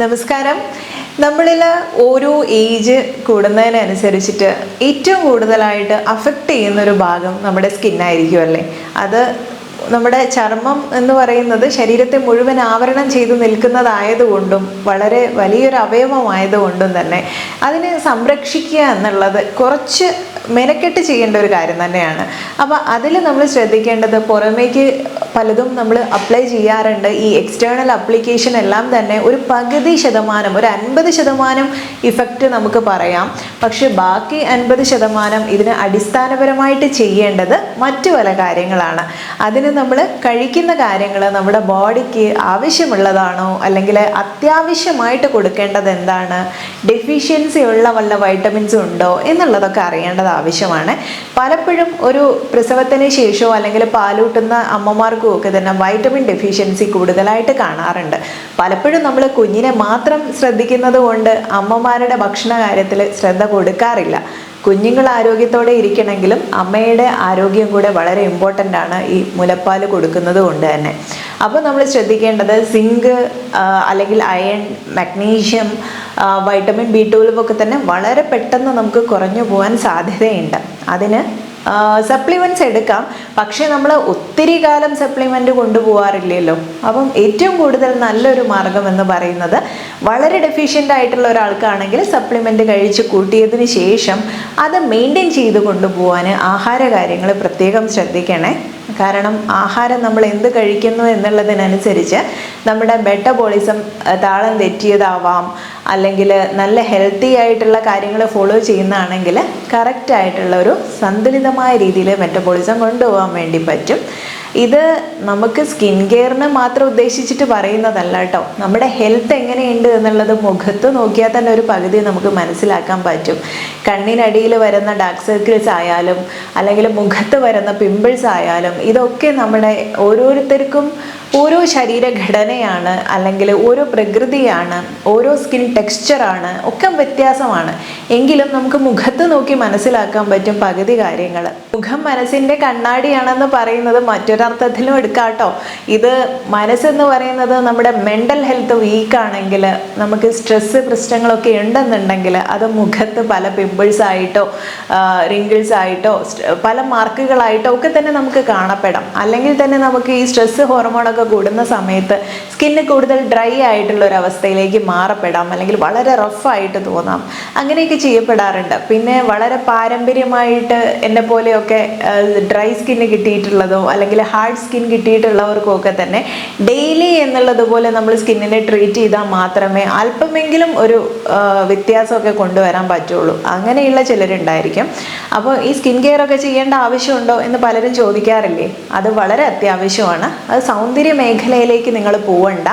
നമസ്കാരം. നമ്മളിൽ ഓരോ ഏജ് കൂടുന്നതിനനുസരിച്ചിട്ട് ഏറ്റവും കൂടുതലായിട്ട് അഫക്റ്റ് ചെയ്യുന്ന ഒരു ഭാഗം നമ്മുടെ സ്കിന്നായിരിക്കും അല്ലേ? അത് നമ്മുടെ ചർമ്മം എന്ന് പറയുന്നത് ശരീരത്തെ മുഴുവൻ ആവരണം ചെയ്തു നിൽക്കുന്നതായതുകൊണ്ടും വളരെ വലിയൊരു അവയവമായതുകൊണ്ടും തന്നെ അതിനെ സംരക്ഷിക്കുക എന്നുള്ളത് കുറച്ച് മെനക്കെട്ട് ചെയ്യേണ്ട ഒരു കാര്യം തന്നെയാണ്. അപ്പോൾ അതിൽ നമ്മൾ ശ്രദ്ധിക്കേണ്ടത് പുറമേക്ക് പലതും നമ്മൾ അപ്ലൈ ചെയ്യാറുണ്ട്. ഈ എക്സ്റ്റേണൽ അപ്ലിക്കേഷൻ എല്ലാം തന്നെ ഒരു പകുതി ശതമാനം ഒരു അൻപത് ശതമാനം ഇഫക്റ്റ് നമുക്ക് പറയാം. പക്ഷേ ബാക്കി അൻപത് ശതമാനം ഇതിന് അടിസ്ഥാനപരമായിട്ട് ചെയ്യേണ്ടത് മറ്റു പല കാര്യങ്ങളാണ്. അതിന് നമ്മൾ കഴിക്കുന്ന കാര്യങ്ങൾ നമ്മുടെ ബോഡിക്ക് ആവശ്യമുള്ളതാണോ? അല്ലെങ്കിൽ അത്യാവശ്യമായിട്ട് കൊടുക്കേണ്ടത് എന്താണ്? ഡെഫിഷ്യൻസി ഉള്ള വല്ല വൈറ്റമിൻസും ഉണ്ടോ? എന്നുള്ളതൊക്കെ അറിയേണ്ടത് ആവശ്യമാണ്. പലപ്പോഴും ഒരു പ്രസവത്തിന് ശേഷമോ അല്ലെങ്കിൽ പാലൂട്ടുന്ന അമ്മമാർക്കും ഒക്കെ തന്നെ വൈറ്റമിൻ ഡെഫിഷ്യൻസി കൂടുതലായിട്ട് കാണാറുണ്ട്. പലപ്പോഴും നമ്മൾ കുഞ്ഞിനെ മാത്രം ശ്രദ്ധിക്കുന്നത് കൊണ്ട് അമ്മമാരുടെ ഭക്ഷണ കാര്യത്തിൽ ശ്രദ്ധ കൊടുക്കാറില്ല. കുഞ്ഞുങ്ങൾ ആരോഗ്യത്തോടെ ഇരിക്കണമെങ്കിലും അമ്മയുടെ ആരോഗ്യം കൂടെ വളരെ ഇമ്പോർട്ടന്റ് ആണ് ഈ മുലപ്പാൽ കൊടുക്കുന്നത് കൊണ്ട് തന്നെ. അപ്പോൾ നമ്മൾ ശ്രദ്ധിക്കേണ്ടത് സിങ്ക് അല്ലെങ്കിൽ iron magnesium vitamin B twelve ഒക്കെ തന്നെ വളരെ പെട്ടെന്ന് നമുക്ക് കുറഞ്ഞു പോകാൻ സാധ്യതയുണ്ട്. അതിന് സപ്ലിമെന്റ്സ് എടുക്കാം. പക്ഷേ നമ്മൾ ഒത്തിരി കാലം സപ്ലിമെന്റ് കൊണ്ടുപോകാറില്ലല്ലോ അപ്പം ഏറ്റവും കൂടുതൽ നല്ലൊരു മാർഗം എന്ന് പറയുന്നത് വളരെ ഡെഫിഷ്യന്റ് ആയിട്ടുള്ള ഒരാൾക്കാണെങ്കിൽ സപ്ലിമെന്റ് കഴിച്ച് കൂട്ടിയതിന് ശേഷം അത് മെയിന്റെയിൻ ചെയ്ത് കൊണ്ടുപോകാൻ ആഹാര കാര്യങ്ങൾ പ്രത്യേകം ശ്രദ്ധിക്കണേ. കാരണം ആഹാരം നമ്മൾ എന്ത് കഴിക്കുന്നു എന്നുള്ളതിനനുസരിച്ച് നമ്മുടെ മെറ്റബോളിസം താളം തെറ്റിയതാവാം. അല്ലെങ്കിൽ നല്ല ഹെൽത്തി ആയിട്ടുള്ള കാര്യങ്ങൾ ഫോളോ ചെയ്യുന്നതാണെങ്കിൽ കറക്റ്റായിട്ടുള്ള ഒരു സന്തുലിതമായ രീതിയിൽ മെറ്റബോളിസം കൊണ്ടുപോകാൻ വേണ്ടി പറ്റും. ഇത് നമുക്ക് സ്കിൻ കെയറിന് മാത്രം ഉദ്ദേശിച്ചിട്ട് പറയുന്നതല്ല കേട്ടോ. നമ്മുടെ ഹെൽത്ത് എങ്ങനെയുണ്ട് എന്നുള്ളത് മുഖത്ത് നോക്കിയാൽ തന്നെ ഒരു പകുതി നമുക്ക് മനസ്സിലാക്കാൻ പറ്റും. കണ്ണിനടിയിൽ വരുന്ന ഡാർക്ക് സർക്കിൾസ് ആയാലും അല്ലെങ്കിൽ മുഖത്ത് വരുന്ന പിമ്പിൾസ് ആയാലും ഇതൊക്കെ നമ്മുടെ ഓരോരുത്തർക്കും ഓരോ ശരീരഘടനയാണ് അല്ലെങ്കിൽ ഓരോ പ്രകൃതിയാണ് ഓരോ സ്കിൻ ടെക്സ്ചറാണ് ഒക്കെ വ്യത്യാസമാണ്. എങ്കിലും നമുക്ക് മുഖത്ത് നോക്കി മനസ്സിലാക്കാൻ പറ്റും പകുതി കാര്യങ്ങൾ. മുഖം മനസ്സിന്റെ കണ്ണാടിയാണെന്ന് പറയുന്നത് മറ്റൊരർത്ഥത്തിലും എടുക്കാട്ടോ. ഇത് മനസ്സെന്ന് പറയുന്നത് നമ്മുടെ മെന്റൽ ഹെൽത്ത് വീക്കാണെങ്കിൽ നമുക്ക് സ്ട്രെസ്സ് പ്രശ്നങ്ങളൊക്കെ ഉണ്ടെന്നുണ്ടെങ്കിൽ അത് മുഖത്ത് പല പിമ്പിൾസ് ആയിട്ടോ റിങ്കിൾസ് ആയിട്ടോ പല മാർക്കുകളായിട്ടോ ഒക്കെ തന്നെ നമുക്ക് കാണപ്പെടാം. അല്ലെങ്കിൽ തന്നെ നമുക്ക് ഈ സ്ട്രെസ്സ് ഹോർമോണൊക്കെ കൂടുന്ന സമയത്ത് സ്കിന്ന് കൂടുതൽ ഡ്രൈ ആയിട്ടുള്ള ഒരു അവസ്ഥയിലേക്ക് മാറപ്പെടാം. അല്ലെങ്കിൽ വളരെ റഫായിട്ട് തോന്നാം. അങ്ങനെയൊക്കെ ചെയ്യപ്പെടാറുണ്ട്. പിന്നെ വളരെ പാരമ്പര്യമായിട്ട് എന്നെ പോലെയൊക്കെ ഡ്രൈ സ്കിന്ന് കിട്ടിയിട്ടുള്ളതോ അല്ലെങ്കിൽ ഹാർഡ് സ്കിൻ കിട്ടിയിട്ടുള്ളവർക്കൊക്കെ തന്നെ ഡെയിലി എന്നുള്ളതുപോലെ നമ്മൾ സ്കിന്നിനെ ട്രീറ്റ് ചെയ്താൽ മാത്രമേ അല്പമെങ്കിലും ഒരു വ്യത്യാസമൊക്കെ കൊണ്ടുവരാൻ പറ്റുള്ളൂ. അങ്ങനെയുള്ള ചിലരുണ്ടായിരിക്കും. അപ്പോൾ ഈ സ്കിൻ കെയർ ഒക്കെ ചെയ്യേണ്ട ആവശ്യമുണ്ടോ എന്ന് പലരും ചോദിക്കാറില്ലേ? അത് വളരെ അത്യാവശ്യമാണ്. അത് സൗന്ദര്യ മേഖലയിലേക്ക് നിങ്ങൾ പോവണ്ട.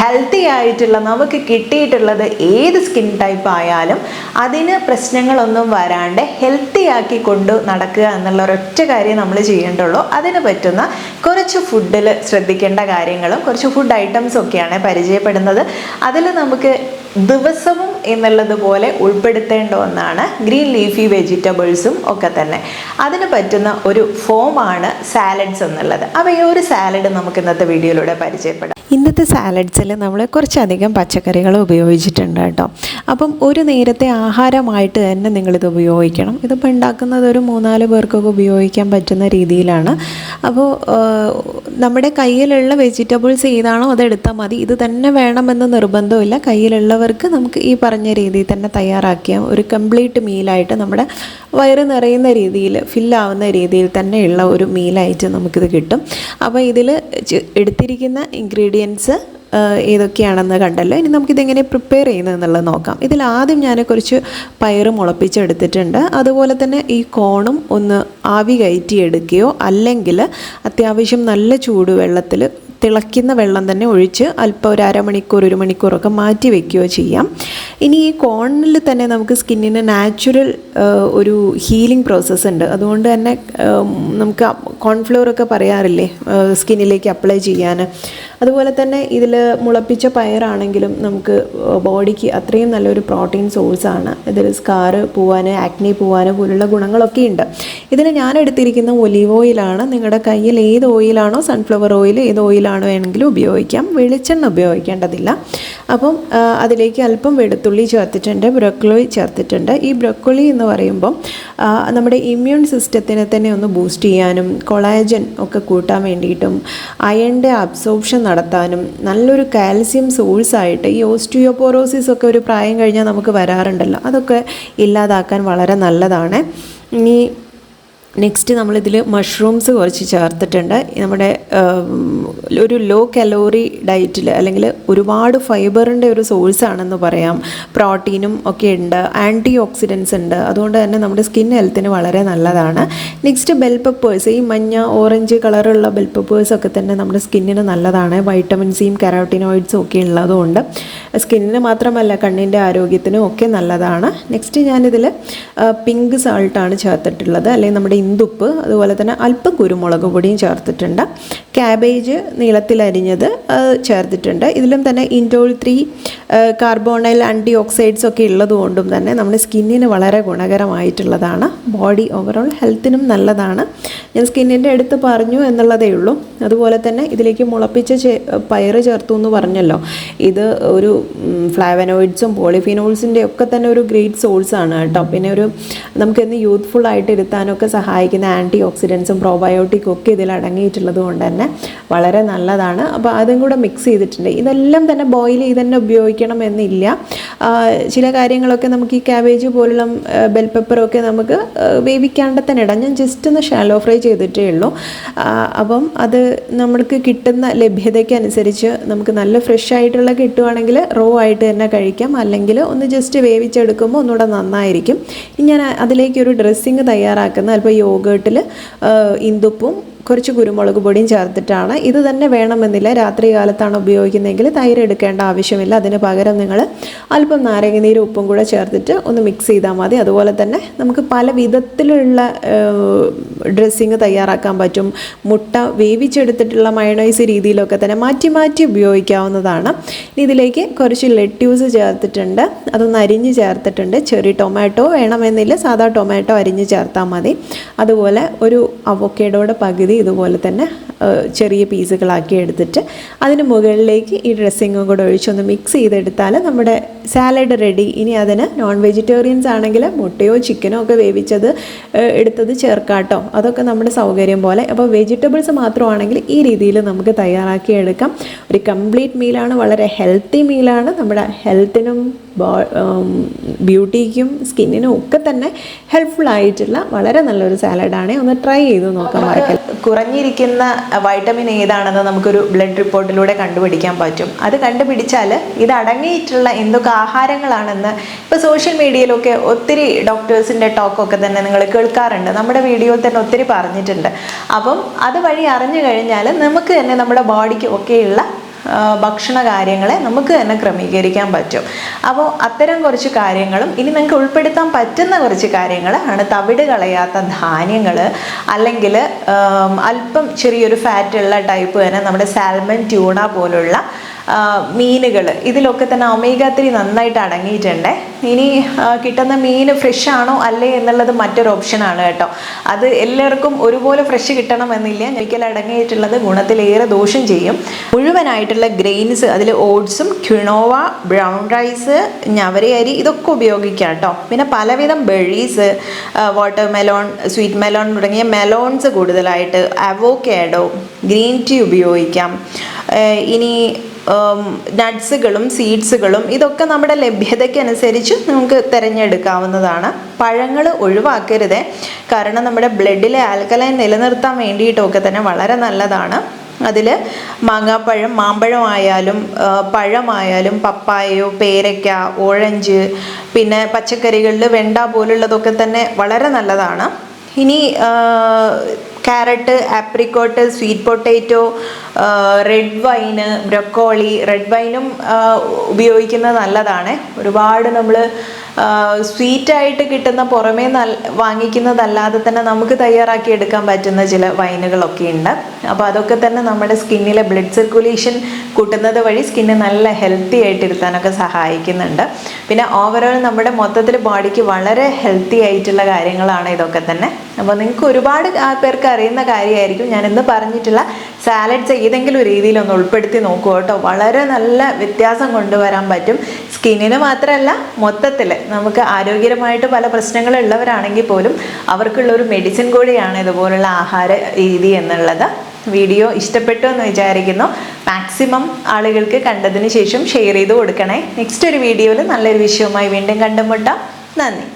ഹെൽത്തി ആയിട്ടുള്ള നമുക്ക് കിട്ടിയിട്ടുള്ളത് ഏത് സ്കിൻ ടൈപ്പ് ആയാലും അതിന് പ്രശ്നങ്ങളൊന്നും വരാണ്ട് ഹെൽത്തി ആക്കി കൊണ്ട് നടക്കുക എന്നുള്ള ഒരൊറ്റ കാര്യം നമ്മൾ ചെയ്യേണ്ടുള്ളൂ. അതിന് പറ്റുന്ന കുറച്ച് ഫുഡിൽ ശ്രദ്ധിക്കേണ്ട കാര്യങ്ങളും കുറച്ച് ഫുഡ് ഐറ്റംസ് ഒക്കെയാണ് പരിചയപ്പെടുന്നത്. അതിൽ നമുക്ക് ദിവസവും എന്നുള്ളത് പോലെ ഉൾപ്പെടുത്തേണ്ട ഒന്നാണ് ഗ്രീൻ ലീഫി വെജിറ്റബിൾസും ഒക്കെ തന്നെ. അതിന് പറ്റുന്ന ഒരു ഫോമാണ് സാലഡ്സ് എന്നുള്ളത്. അപ്പോൾ ഈ ഒരു സാലഡ് നമുക്ക് ഇന്നത്തെ വീഡിയോയിലൂടെ പരിചയപ്പെടാം. ഇന്നത്തെ സാലഡ്സിൽ നമ്മൾ കുറച്ചധികം പച്ചക്കറികൾ ഉപയോഗിച്ചിട്ടുണ്ട് കേട്ടോ. അപ്പം ഒരു നേരത്തെ ആഹാരമായിട്ട് തന്നെ നിങ്ങളിത് ഉപയോഗിക്കണം. ഇതിപ്പോൾ ഉണ്ടാക്കുന്നത് ഒരു മൂന്നാൽ പേർക്കൊക്കെ ഉപയോഗിക്കാൻ പറ്റുന്ന രീതിയിലാണ്. അപ്പോൾ നമ്മുടെ കയ്യിലുള്ള വെജിറ്റബിൾസ് ഏതാണോ അതെടുത്താൽ മതി. ഇത് തന്നെ വേണമെന്ന് നിർബന്ധമില്ല കയ്യിലുള്ളവർക്ക് നമുക്ക് ഈ പറഞ്ഞ രീതിയിൽ തന്നെ തയ്യാറാക്കിയ ഒരു കംപ്ലീറ്റ് മീലായിട്ട് നമ്മുടെ വയറ് നിറയുന്ന രീതിയിൽ ഫില്ലാവുന്ന രീതിയിൽ തന്നെയുള്ള ഒരു മീലായിട്ട് നമുക്കിത് കിട്ടും. അപ്പോൾ ഇതിൽ എടുത്തിരിക്കുന്ന ഇൻഗ്രീഡിയൻസ് ഏതൊക്കെയാണെന്ന് കണ്ടല്ലോ. ഇനി നമുക്കിതെങ്ങനെ പ്രിപ്പയർ ചെയ്യുന്നതെന്നുള്ളത് നോക്കാം. ഇതിൽ ആദ്യം ഞാൻ കുറച്ച് പയറ് മുളപ്പിച്ചെടുത്തിട്ടുണ്ട്. അതുപോലെ തന്നെ ഈ കോണും ഒന്ന് ആവി കയറ്റിയെടുക്കുകയോ അല്ലെങ്കിൽ അത്യാവശ്യം നല്ല ചൂടുവെള്ളത്തിൽ തിളയ്ക്കുന്ന വെള്ളം തന്നെ ഒഴിച്ച് അല്പം ഒരു അരമണിക്കൂർ ഒരു മണിക്കൂറൊക്കെ മാറ്റി വെക്കുകയോ ചെയ്യാം. ഇനി ഈ കോണിൽ തന്നെ നമുക്ക് സ്കിന്നിന് നാച്ചുറൽ ഒരു ഹീലിംഗ് പ്രോസസ്സ് ഉണ്ട്. അതുകൊണ്ട് തന്നെ നമുക്ക് കോൺഫ്ലോർ ഒക്കെ പറയാറില്ലേ? സ്കിന്നിലേക്ക് അപ്ലൈ ചെയ്യാൻ. അതുപോലെ തന്നെ ഇതിൽ മുളപ്പിച്ച പയറാണെങ്കിലും നമുക്ക് ബോഡിക്ക് അത്രയും നല്ലൊരു പ്രോട്ടീൻ സോഴ്സാണ്. ഇതിൽ സ്കാറ് പോവാൻ ആക്നി പോവാൻ പോലുള്ള ഗുണങ്ങളൊക്കെ ഉണ്ട്. ഇതിന് ഞാൻ എടുത്തിരിക്കുന്ന ഒലീവ് ഓയിലാണ്. നിങ്ങളുടെ കയ്യിൽ ഏത് ഓയിലാണോ സൺഫ്ലവർ ഓയിൽ ഏത് ഓയിലാണോ വേണമെങ്കിലും ഉപയോഗിക്കാം. വെളിച്ചെണ്ണ ഉപയോഗിക്കേണ്ടതില്ല. അപ്പം അതിലേക്ക് അല്പം വെളുത്തുള്ളി ചേർത്തിട്ടുണ്ട് ബ്രൊക്കോളി ചേർത്തിട്ടുണ്ട്. ഈ ബ്രൊക്കോളി എന്ന് പറയുമ്പം നമ്മുടെ ഇമ്മ്യൂൺ സിസ്റ്റത്തിനെ തന്നെ ഒന്ന് ബൂസ്റ്റ് ചെയ്യാനും കൊളാജൻ ഒക്കെ കൂട്ടാൻ വേണ്ടിയിട്ടും അയണിന്റെ അബ്സോർപ്ഷൻ നടത്താനും നല്ലൊരു കാൽസ്യം സോഴ്സായിട്ട് ഈ ഓസ്റ്റിയോപോറോസിസ് ഒക്കെ ഒരു പ്രായം കഴിഞ്ഞാൽ നമുക്ക് വരാറുണ്ടല്ലോ. അതൊക്കെ ഇല്ലാതാക്കാൻ വളരെ നല്ലതാണ്. ഇനി നെക്സ്റ്റ് നമ്മളിതിൽ മഷ്റൂംസ് കുറച്ച് ചേർത്തിട്ടുണ്ട്. നമ്മുടെ ഒരു ലോ കലോറി ഡയറ്റിൽ അല്ലെങ്കിൽ ഒരുപാട് ഫൈബറിന്റെ ഒരു സോഴ്സ് ആണെന്ന് പറയാം. പ്രോട്ടീനും ഒക്കെ ഉണ്ട് ആന്റി ഓക്സിഡൻസ് ഉണ്ട്. അതുകൊണ്ട് തന്നെ നമ്മുടെ സ്കിൻ ഹെൽത്തിന് വളരെ നല്ലതാണ്. നെക്സ്റ്റ് ബെൽ പെപ്പേഴ്സ് ഈ മഞ്ഞ ഓറഞ്ച് കളറുള്ള ബെൽ പെപ്പേഴ്സ് ഒക്കെ തന്നെ നമ്മുടെ സ്കിന്നിന് നല്ലതാണ്. വൈറ്റമിൻ സിയും കരോട്ടിനോയിഡ്സും ഒക്കെ ഉള്ളതുകൊണ്ട് സ്കിന്നിന് മാത്രമല്ല കണ്ണിന്റെ ആരോഗ്യത്തിനും ഒക്കെ നല്ലതാണ്. നെക്സ്റ്റ് ഞാനിതിൽ പിങ്ക് സാൾട്ടാണ് ചേർത്തിട്ടുള്ളത്. അല്ലെങ്കിൽ നമ്മുടെ ഇന്ദുപ്പ് അതുപോലെ തന്നെ അല്പം കുരുമുളക് പൊടിയും ചേർത്തിട്ടുണ്ട്. ക്യാബേജ് നീളത്തിലരിഞ്ഞത് ചേർത്തിട്ടുണ്ട്. ഇതിലും തന്നെ indole three carbonyl anti oxides ഒക്കെ ഉള്ളതുകൊണ്ടും തന്നെ നമ്മുടെ സ്കിന്നിന് വളരെ ഗുണകരമായിട്ടുള്ളതാണ്. ബോഡി ഓവറോൾ ഹെൽത്തിനും നല്ലതാണ്. ഞാൻ സ്കിന്നിന്റെ അടുത്ത് പറഞ്ഞു എന്നുള്ളതേ ഉള്ളൂ. അതുപോലെ തന്നെ ഇതിലേക്ക് മുളപ്പിച്ച പയറ് ചേർത്തു എന്ന് പറഞ്ഞല്ലോ. ഇത് ഒരു ഫ്ലാവനോയിഡ്സും പോളിഫിനോൾസിന്റെ ഒക്കെ തന്നെ ഒരു ഗ്രേറ്റ് സോഴ്സാണ് കേട്ടോ. പിന്നെ ഒരു നമുക്കിന്ന് യൂത്ത്ഫുൾ ആയിട്ട് ഇരുത്താനൊക്കെ സഹായിക്കുന്ന ആന്റി ഓക്സിഡൻസും പ്രോബയോട്ടിക്കും ഒക്കെ ഇതിൽ അടങ്ങിയിട്ടുള്ളത് കൊണ്ട് തന്നെ വളരെ നല്ലതാണ്. അപ്പോൾ അതും കൂടെ മിക്സ് ചെയ്തിട്ടുണ്ട്. ഇതെല്ലാം തന്നെ ബോയിൽ ചെയ്ത് തന്നെ ഉപയോഗിക്കണം എന്നില്ല. ചില കാര്യങ്ങളൊക്കെ നമുക്ക് ഈ ക്യാബേജ് പോലുള്ള ബെൽ പെപ്പറൊക്കെ നമുക്ക് വേവിക്കാണ്ട തന്നെ ഇടാം. ഞാൻ ജസ്റ്റ് ഒന്ന് ഷാലോ ഫ്രൈ ചെയ്തിട്ടേ ഉള്ളൂ. അപ്പം അത് നമുക്ക് കിട്ടുന്ന ലഭ്യതയ്ക്ക് അനുസരിച്ച് നമുക്ക് നല്ല ഫ്രഷ് ആയിട്ടുള്ള കിട്ടുവാണെങ്കിൽ റോ ആയിട്ട് തന്നെ കഴിക്കാം. അല്ലെങ്കിൽ ഒന്ന് ജസ്റ്റ് വേവിച്ചെടുക്കുമ്പോൾ ഒന്നുകൂടെ നന്നായിരിക്കും. ഞാൻ അതിലേക്ക് ഒരു ഡ്രസ്സിങ് തയ്യാറാക്കുന്ന അല്പം യോഗേട്ടിൽ ഇന്ദുപ്പും കുറച്ച് കുരുമുളക് പൊടിയും ചേർത്തിട്ടാണ്. ഇത് തന്നെ വേണമെന്നില്ല. രാത്രി കാലത്താണ് ഉപയോഗിക്കുന്നതെങ്കിൽ തൈര് എടുക്കേണ്ട ആവശ്യമില്ല. അതിന് പകരം നിങ്ങൾ അല്പം നാരങ്ങനീര് ഉപ്പും കൂടെ ചേർത്തിട്ട് ഒന്ന് മിക്സ് ചെയ്താൽ മതി. അതുപോലെ തന്നെ നമുക്ക് പല വിധത്തിലുള്ള ഡ്രസ്സിങ് തയ്യാറാക്കാൻ പറ്റും. മുട്ട വേവിച്ചെടുത്തിട്ടുള്ള മയണൈസ് രീതിയിലൊക്കെ തന്നെ മാറ്റി മാറ്റി ഉപയോഗിക്കാവുന്നതാണ്. ഇതിലേക്ക് കുറച്ച് ലെറ്റ്യൂസ് ചേർത്തിട്ടുണ്ട്. അതൊന്ന് അരിഞ്ഞ് ചേർത്തിട്ടുണ്ട്. ചെറിയ ടൊമാറ്റോ വേണമെന്നില്ല. സാധാ ടൊമാറ്റോ അരിഞ്ഞ് ചേർത്താൽ മതി. അതുപോലെ ഒരു അവക്കേടോടെ പകുതി ഇതുപോലെ തന്നെ ചെറിയ പീസുകളാക്കി എടുത്തിട്ട് അതിന് മുകളിലേക്ക് ഈ ഡ്രസ്സിങ്ങും കൂടെ ഒഴിച്ചൊന്ന് മിക്സ് ചെയ്തെടുത്താൽ നമ്മുടെ സാലഡ് റെഡി ഇനി അതിന് നോൺ വെജിറ്റേറിയൻസ് ആണെങ്കിൽ മുട്ടയോ ചിക്കനോ ഒക്കെ വേവിച്ചത് എടുത്തത് ചേർക്കാട്ടോ. അതൊക്കെ നമ്മുടെ സൗകര്യം പോലെ. അപ്പോൾ വെജിറ്റബിൾസ് മാത്രമാണെങ്കിൽ ഈ രീതിയിൽ നമുക്ക് തയ്യാറാക്കി എടുക്കാം. ഒരു കംപ്ലീറ്റ് മീലാണ് വളരെ ഹെൽത്തി മീലാണ് നമ്മുടെ ഹെൽത്തിനും ബ്യൂട്ടിക്കും സ്കിന്നിനും ഒക്കെ തന്നെ ഹെൽപ്ഫുൾ ആയിട്ടുള്ള വളരെ നല്ലൊരു സാലഡാണ് ഒന്ന് ട്രൈ ചെയ്ത് നോക്കാൻ മറക്കൽ കുറഞ്ഞിരിക്കുന്ന വൈറ്റമിൻ ഏതാണെന്ന് നമുക്കൊരു ബ്ലഡ് റിപ്പോർട്ടിലൂടെ കണ്ടുപിടിക്കാൻ പറ്റും. അത് കണ്ടുപിടിച്ചാൽ ഇത് അടങ്ങിയിട്ടുള്ള എന്തൊക്കെ ആഹാരങ്ങളാണെന്ന് ഇപ്പോൾ സോഷ്യൽ മീഡിയയിലൊക്കെ ഒത്തിരി ഡോക്ടേഴ്സിന്റെ ടോക്കൊക്കെ തന്നെ നിങ്ങൾ കേൾക്കാറുണ്ട്. നമ്മുടെ വീഡിയോയിൽ തന്നെ ഒത്തിരി പറഞ്ഞിട്ടുണ്ട്. അപ്പം അതുവഴി അറിഞ്ഞു കഴിഞ്ഞാൽ നമുക്ക് തന്നെ നമ്മുടെ ബോഡിക്ക് ഒക്കെയുള്ള ഭക്ഷണ കാര്യങ്ങളെ നമുക്ക് തന്നെ ക്രമീകരിക്കാൻ പറ്റും. അപ്പോൾ അത്തരം കുറച്ച് കാര്യങ്ങളും ഇനി നിങ്ങൾക്ക് ഉൾപ്പെടുത്താൻ പറ്റുന്ന കുറച്ച് കാര്യങ്ങൾ ആണ് തവിട് കളയാത്ത ധാന്യങ്ങൾ അല്ലെങ്കിൽ അല്പം ചെറിയൊരു ഫാറ്റുള്ള ടൈപ്പ് തന്നെ നമ്മുടെ സാൽമൺ ട്യൂണ പോലുള്ള മീനുകൾ ഇതിലൊക്കെ തന്നെ ഒമേഗ ത്രീ നന്നായിട്ട് അടങ്ങിയിട്ടുണ്ട്. ഇനി കിട്ടുന്ന മീൻ ഫ്രഷ് ആണോ അല്ലേ എന്നുള്ളത് മറ്റൊരു ഓപ്ഷനാണ് കേട്ടോ. അത് എല്ലാവർക്കും ഒരുപോലെ ഫ്രഷ് കിട്ടണമെന്നില്ല. ഒരിക്കൽ അടങ്ങിയിട്ടുള്ളത് ഗുണത്തിലേറെ ദോഷം ചെയ്യും. മുഴുവനായിട്ടുള്ള ഗ്രെയിൻസ് അതിൽ ഓട്സും ക്യുണോവ ബ്രൗൺ റൈസ് ഞവര അരി ഇതൊക്കെ ഉപയോഗിക്കാം കേട്ടോ. പിന്നെ പലവിധം berries water melon sweet melon തുടങ്ങിയ മെലോൺസ് കൂടുതലായിട്ട് അവോക്കാഡോ ഗ്രീൻ ടീ ഉപയോഗിക്കാം. ഇനി നട്ട്സുകളും സീഡ്സുകളും ഇതൊക്കെ നമ്മുടെ ലഭ്യതയ്ക്കനുസരിച്ച് നമുക്ക് തിരഞ്ഞെടുക്കാവുന്നതാണ്. പഴങ്ങൾ ഒഴിവാക്കരുത്. കാരണം നമ്മുടെ ബ്ലഡിലെ ആൽക്കലൈൻ നിലനിർത്താൻ വേണ്ടിയിട്ടൊക്കെ തന്നെ വളരെ നല്ലതാണ്. അതിൽ മാങ്ങാപ്പഴം മാമ്പഴമായാലും ആ, പഴമായാലും പപ്പായയോ പേരയ്ക്ക ഓറഞ്ച് പിന്നെ പച്ചക്കറികളിൽ വെണ്ട പോലുള്ളതൊക്കെ തന്നെ വളരെ നല്ലതാണ്. ഇനി carrot apricot sweet potato red wine broccoli red വൈനും ഉപയോഗിക്കുന്നത് നല്ലതാണ്. ഒരുപാട് നമ്മൾ സ്വീറ്റായിട്ട് കിട്ടുന്ന പുറമേ വാങ്ങിക്കുന്നതല്ലാതെ തന്നെ നമുക്ക് തയ്യാറാക്കി എടുക്കാൻ പറ്റുന്ന ചില വൈനുകളൊക്കെ ഉണ്ട്. അപ്പോൾ അതൊക്കെ തന്നെ നമ്മുടെ സ്കിന്നിലെ ബ്ലഡ് സർക്കുലേഷൻ കൂട്ടുന്നത് വഴി സ്കിന്ന് നല്ല ഹെൽത്തി ആയിട്ട് ഇരുത്താനൊക്കെ സഹായിക്കുന്നുണ്ട്. പിന്നെ ഓവറോൾ നമ്മുടെ മൊത്തത്തിൽ ബോഡിക്ക് വളരെ ഹെൽത്തി ആയിട്ടുള്ള കാര്യങ്ങളാണ് ഇതൊക്കെ തന്നെ. അപ്പോൾ നിങ്ങൾക്ക് ഒരുപാട് പേർക്ക് അറിയുന്ന കാര്യമായിരിക്കും. ഞാൻ ഇന്ന് പറഞ്ഞിട്ടുള്ള സാലഡ്സ് ഏതെങ്കിലും രീതിയിൽ ഒന്ന് ഉൾപ്പെടുത്തി നോക്കുക കേട്ടോ. വളരെ നല്ല വ്യത്യാസം കൊണ്ടുവരാൻ പറ്റും. സ്കിന്നിന് മാത്രമല്ല മൊത്തത്തിൽ നമുക്ക് ആരോഗ്യപരമായിട്ട് പല പ്രശ്നങ്ങളുള്ളവരാണെങ്കിൽ പോലും അവർക്കുള്ള ഒരു മെഡിസിൻ കൂടിയാണ് ഇതുപോലുള്ള ആഹാര രീതി എന്നുള്ളത്. വീഡിയോ ഇഷ്ടപ്പെട്ടു എന്ന് വിചാരിക്കുന്നു. മാക്സിമം ആളുകൾക്ക് കണ്ടതിന് ശേഷം ഷെയർ ചെയ്ത് കൊടുക്കണേ. നെക്സ്റ്റ് ഒരു വീഡിയോയിൽ നല്ലൊരു വിഷയവുമായി വീണ്ടും കണ്ടുമുട്ടാം. നന്ദി.